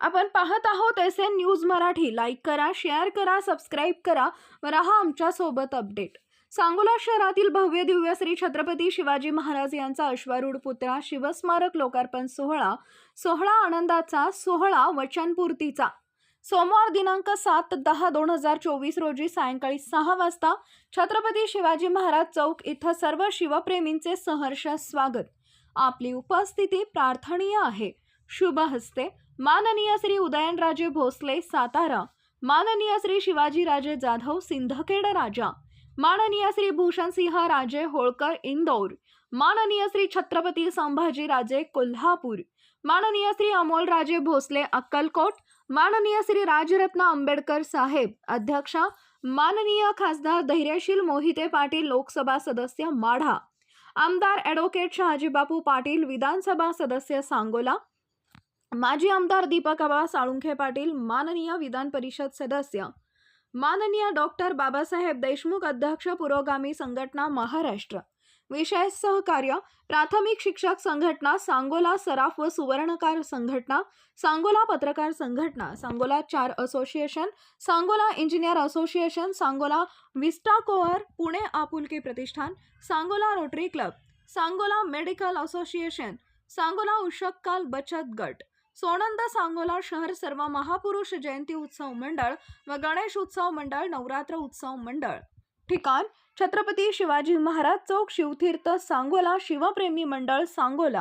आपण पाहत आहोत S N news Marathi. Like करा शेअर करा सबस्क्राईब करा. व राहा आमच्यासोबत अपडेट सांगोला शहरातील भव्य दिव्य श्री छत्रपती शिवाजी महाराज यांचा अश्वारूढ पुतळा शिवस्मारक लोकार्पण सोहळा सोहळा आनंदाचा सोहळा वचनपूर्तीचा. सोमवार दिनांक सात दहा दोन हजार चोवीस रोजी सायंकाळी सहा वाजता छत्रपती शिवाजी महाराज चौक इथं सर्व शिवप्रेमींचे सहर्ष स्वागत. आपली उपस्थिती प्रार्थनीय आहे. शुभ हस्ते माननीय श्री उदयनराजे भोसले सातारा माननीय श्री शिवाजीराजे जाधव सिंदखेड राजा माननीय श्री भूषणसिंह राजे होळकर इंदौर माननीय श्री छत्रपती संभाजीराजे कोल्हापूर माननीय श्री अमोलराजे भोसले अक्कलकोट माननीय श्री राजरत्न आंबेडकर साहेब अध्यक्षा माननीय खासदार धैर्यशील मोहिते पाटील लोकसभा सदस्य माढा आमदार ॲडव्होकेट शहाजीबापू पाटील विधानसभा सदस्य सांगोला माजी आमदार दीपकबा साळुंखे पाटील माननीय विधान परिषद सदस्य माननीय डॉक्टर बाबासाहेब देशमुख अध्यक्ष पुरोगामी संघटना महाराष्ट्र विषय सहकार्य प्राथमिक शिक्षक संघटना सांगोला सराफ व सुवर्णकार संघटना सांगोला पत्रकार संघटना सांगोला चार association Sangola engineer association Sangola विस्टाकोअर Pune Apulki Pratishthan Sangola rotary club Sangola medical association Sangola उषक्काल बचत गट. सोनंद सांगोला शहर सर्व महापुरुष जयंती उत्सव मंडळ व गणेश उत्सव मंडळ नवरात्र उत्सव मंडळ. ठिकाण छत्रपती शिवाजी महाराज चौक शिवतीर्थ सांगोला शिवप्रेमी मंडळ सांगोला.